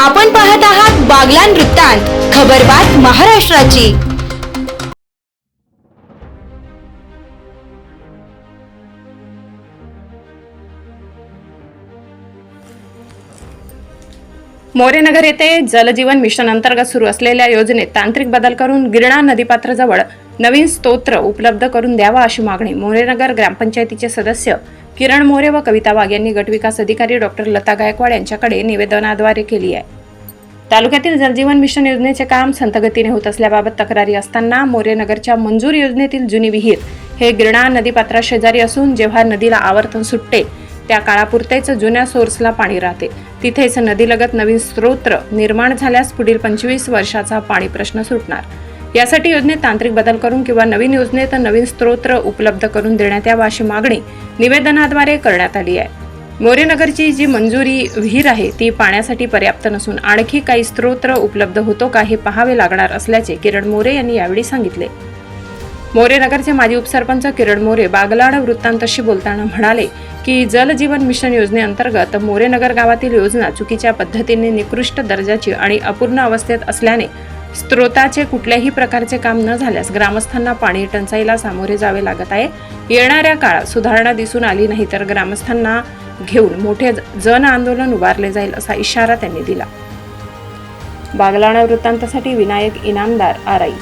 आपण पाहत आहात बागलान वृत्तांत खबरबात महाराष्ट्राची. मोरेनगर येथे जलजीवन मिशन अंतर्गत सुरू असलेल्या योजनेत तांत्रिक बदल करून गिरणा नदीपात्राजवळ नवीन स्तोत्र उपलब्ध करून द्यावा अशी मागणी मोरेनगर ग्रामपंचायतीचे सदस्य किरण मोरे व कविता वाघ यांनी गटविकास अधिकारी डॉक्टर लता गायकवाड यांच्याकडे निवेदनाद्वारे केली आहे. तालुक्यातील जलजीवन मिशन योजनेचे काम संतगतीने होत असल्याबाबत तक्रारी असताना मोरेनगरच्या मंजूर योजनेतील जुनी विहीर हे गिरणा नदीपात्रा शेजारी असून जेव्हा नदीला आवर्तन सुटते त्या काळापुरतेच जुन्या सोर्सला पाणी राहते. तिथेच नदीलगत नवीन स्त्रोत्र निर्माण झाल्यास पुढील पंचवीस वर्षाचा पाणी प्रश्न सुटणार. यासाठी योजनेत तांत्रिक बदल करून किंवा नवीन योजनेत नवीन स्त्रोत्र उपलब्ध करून देण्यात यावा अशी मागणी निवेदनाद्वारे करण्यात आली आहे. मोरेनगरची जी मंजुरी विहीर आहे ती पाण्यासाठी पर्याप्त नसून आणखी काही स्त्रोत्र उपलब्ध होतो का हे पाहावे लागणार असल्याचे किरण मोरे यांनी यावेळी सांगितले. मोरेनगरचे माजी उपसरपंच किरण मोरे बागलाड वृत्तांतशी बोलताना म्हणाले की जल जीवन मिशन योजनेअंतर्गत मोरेनगर गावातील योजना चुकीच्या पद्धतीने निकृष्ट दर्जाची आणि अपूर्ण अवस्थेत असल्याने स्त्रोताचे कुठल्याही प्रकारचे काम न झाल्यास ग्रामस्थांना पाणी टंचाईला सामोरे जावे लागत आहे. येणाऱ्या काळात सुधारणा दिसून आली नाही तर ग्रामस्थांना घेऊन मोठे जन आंदोलन उभारले जाईल असा इशारा त्यांनी दिला. बागलाणा वृत्तांतासाठी विनायक इनामदार आराई.